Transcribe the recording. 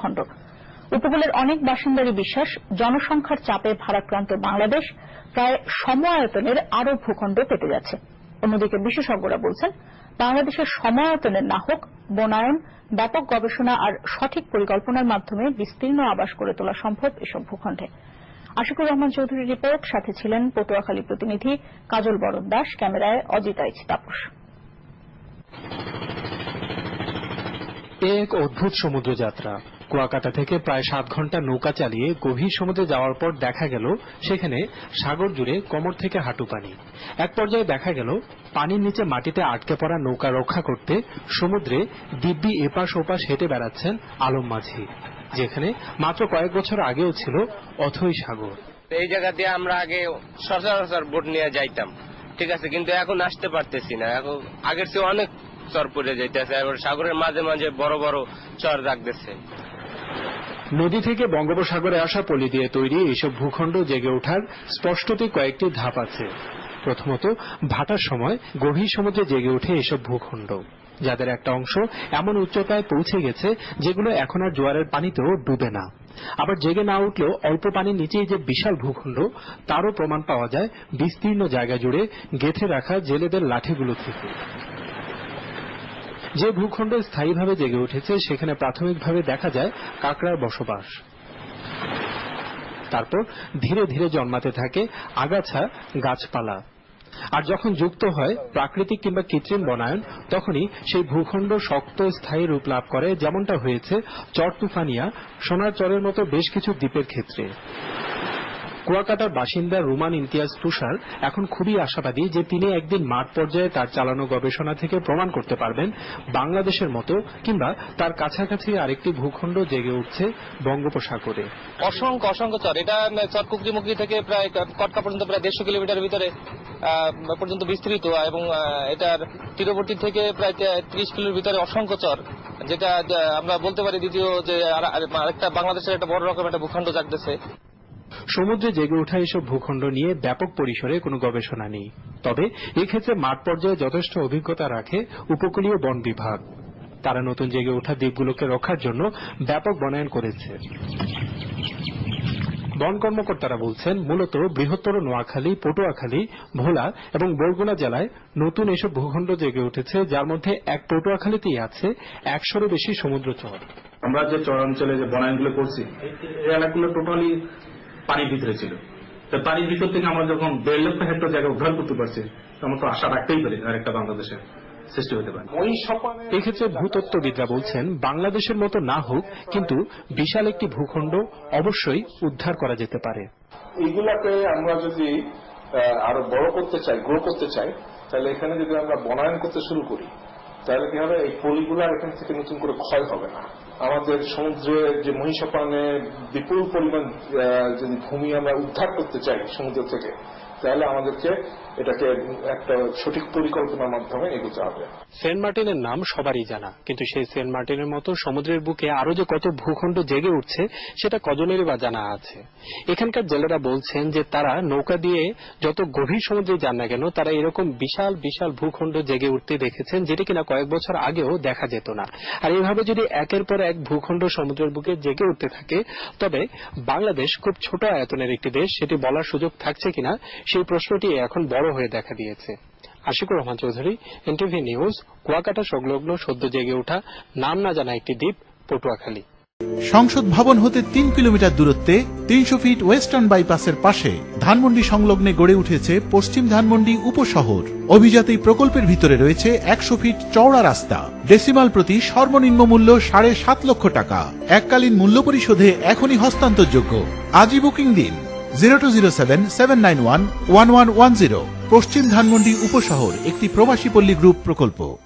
ভূখণ্ড উপকূলের অনেক বাসিন্দারই বিশ্বাস, জনসংখ্যার চাপে ভারাক্রান্ত বাংলাদেশ প্রায় সম আয়তনের আরও ভূখণ্ড পেতে যাচ্ছে। অন্যদিকে বিশেষজ্ঞরা বলছেন, বাংলাদেশের সম আয়তনের না হোক বনায়ন, ব্যাপক গবেষণা আর সঠিক পরিকল্পনার মাধ্যমে বিস্তীর্ণ আবাস করে তোলা সম্ভব এসব ভূখণ্ডে। আশিকুর রহমান চৌধুরীর রিপোর্ট, সাথে ছিলেন পটুয়াখালী প্রতিনিধি কাজল বরদ দাস, ক্যামেরায় অজিতা তাপস। এক অদ্ভুত সমুদ্র যাত্রা কুয়াকাটা থেকে প্রায় সাত ঘণ্টা নৌকা চালিয়ে গভীর সমুদ্রে যাওয়ার পর দেখা গেল সেখানে সাগর জুড়ে কোমর থেকে হাঁটু পানি। এক পর্যায়ে দেখা গেল পানির নিচে মাটিতে আটকে পড়া নৌকা রক্ষা করতে সমুদ্রে দিব্যি এপাশ ওপাশ হেঁটে বেড়াচ্ছেন আলম মাঝি, যেখানে মাত্র কয়েক বছর আগেও ছিল অথই সাগর। এই জায়গা দিয়ে আমরা আগে সচরাচর বোট নিয়ে যাইতাম, ঠিক আছে, কিন্তু এখন আসতে পারতেছি না। এখন আগের চেয়ে অনেক চর পড়ে যাইতেছে সাগরের মাঝে মাঝে বড় বড় চর রাখতেছে নদী থেকে বঙ্গোপসাগরে আসা পলি দিয়ে তৈরি এইসব ভূখণ্ড জেগে ওঠার স্পষ্টতই কয়েকটি ধাপ আছে। প্রথমত, ভাটার সময় গভীর সমুদ্রে জেগে ওঠে এসব ভূখণ্ড। যাদের একটা অংশ এমন উচ্চতায় পৌঁছে গেছে যেগুলো এখন আর জোয়ারের পানিতেও ডুবে না। আবার জেগে না উঠলেও অল্প পানির নিচেই যে বিশাল ভূখণ্ড, তারও প্রমাণ পাওয়া যায় বিস্তীর্ণ জায়গা জুড়ে গেঁথে রাখা জেলেদের লাঠিগুলো থেকে। যে ভূখণ্ড স্থায়ীভাবে জেগে উঠেছে, সেখানে প্রাথমিকভাবে দেখা যায় কাকড়ার বসবাস। তারপর ধীরে ধীরে জন্মাতে থাকে আগাছা, গাছপালা। আর যখন যুক্ত হয় প্রাকৃতিক কিংবা কৃত্রিম বনায়ন, তখনই সেই ভূখণ্ড শক্ত, স্থায়ী রূপ লাভ করে। যেমনটা হয়েছে চর তুফানিয়া, সোনার চরের মতো বেশ কিছু দ্বীপের ক্ষেত্রে। কুয়াকাটার বাসিন্দা রুমান ইমতিয়াজ তুষার এখন খুবই আশাবাদী যে তিনি একদিন মাঠ পর্যায়ে তার চালানো গবেষণা থেকে প্রমাণ করতে পারবেন বাংলাদেশের মতো কিংবা তার কাছাকাছি আরেকটি ভূখণ্ড জেগে উঠছে বঙ্গোপসাগরে। অসংখ্য অসংখ্য চর। এটা চর কুকরিমুখী থেকে প্রায় কটকা পর্যন্ত প্রায় দেড়শো কিলোমিটার ভিতরে পর্যন্ত বিস্তৃত এবং এটার তীরবর্তী থেকে প্রায় ত্রিশ কিলোর ভিতরে অসংখ্য চর, যেটা আমরা বলতে পারি দ্বিতীয় যে, আর- আর- আরেকটা বাংলাদেশের একটা বড় রকম একটা ভূখণ্ড জাগতেছে। সমুদ্রে জেগে ওঠা এসব ভূখণ্ড নিয়ে ব্যাপক পরিসরে কোনো গবেষণা নেই। তবে এক্ষেত্রে মাঠ পর্যায়ে যথেষ্ট অভিজ্ঞতা রাখে উপকূলীয় বন বিভাগ। তারা নতুন জেগে ওঠা দ্বীপগুলোকে রক্ষার জন্য ব্যাপক বনায়ন করেছে। বন কর্মকর্তারা বলছেন, মূলত বৃহত্তর নোয়াখালী, পটুয়াখালী, ভোলা এবং বরগুনা জেলায় নতুন এসব ভূখণ্ড জেগে উঠেছে, যার মধ্যে এক পটুয়াখালীতেই আছে একশোরও বেশি সমুদ্র চর আমরা যে চরাঞ্চলে যে বনায়নগুলো করছি, এই এলাকাগুলো টোটালি পানির ভিতরে ছিল। তো পানির ভিতর থেকে আমরা যখন দেড় লক্ষ হেক্টর জায়গা উদ্ধার করতে পারছি আমরা তো আশা রাখতেই পারি আর একটা বাংলাদেশে সৃষ্টি হতে পারে। এক্ষেত্রে ভূতত্ত্ববিদরা বলছেন বাংলাদেশের মতো না হোক কিন্তু বিশাল একটি ভূখণ্ড অবশ্যই উদ্ধার করা যেতে পারে। এইগুলাকে আমরা যদি আরও বড় করতে চাই গ্রো করতে চাই তাহলে এখানে যদি আমরা বনায়ন করতে শুরু করি তাহলে কি হবে? এই পলিগুলো এখান থেকে নতুন করে ক্ষয় হবে না। আমাদের সমুদ্রের যে মহিষাপানে বিপুল পরিমাণ যদি ভূমি আমরা উদ্ধার করতে চাই সমুদ্র থেকে, তাহলে আমাদেরকে এটাকে একটা সঠিক পরিকল্পনার মাধ্যমে এগোতে হবে। সেন্ট মার্টিনের নাম সবারই জানা, কিন্তু সেই সেন্ট মার্টিনের মতো সমুদ্রের বুকে আরও যে কত ভূখণ্ড জেগে উঠছে, সেটা কজনেরই বা জানা আছে। এখানকার জেলেরা বলছেন যে তারা নৌকা দিয়ে যত গভীর সমুদ্রে যান না কেন, তারা এরকম বিশাল বিশাল ভূখণ্ড জেগে উঠতে দেখেছেন, যেটি কিনা কয়েক বছর আগেও দেখা যেত না। আর এইভাবে যদি একের পর এক ভূখণ্ড সমুদ্রের বুকে জেগে উঠতে থাকে। তবে বাংলাদেশ খুব ছোট আয়তনের একটি দেশ, সেটি বলার সুযোগ থাকছে কিনা সেই প্রশ্নটি এখন বড় হয়ে দেখা দিয়েছে। আশিকুর রহমান চৌধুরী, এনটিভি নিউজ, কুয়াকাটা সংলগ্ন সদ্য জেগে ওঠা নাম না জানা একটি দ্বীপ, পটুয়াখালী। সংসদ ভবন হতে তিন কিলোমিটার দূরত্বে তিনশো ফিট ওয়েস্টার্ন বাইপাসের পাশে ধানমন্ডি সংলগ্নে গড়ে উঠেছে পশ্চিম ধানমন্ডি উপশহর। অভিজাত এই প্রকল্পের ভিতরে রয়েছে একশো ফিট চওড়া রাস্তা। ডেসিমাল প্রতি সর্বনিম্ন মূল্য সাড়ে সাত লক্ষ টাকা। এককালীন মূল্য পরিশোধে এখনই হস্তান্তরযোগ্য। আজই বুকিং দিন। Zero two zero seven seven nine one one one one zero. পশ্চিম ধানমন্ডি উপশহর, একটি প্রবাসী পল্লী গ্রুপ প্রকল্প।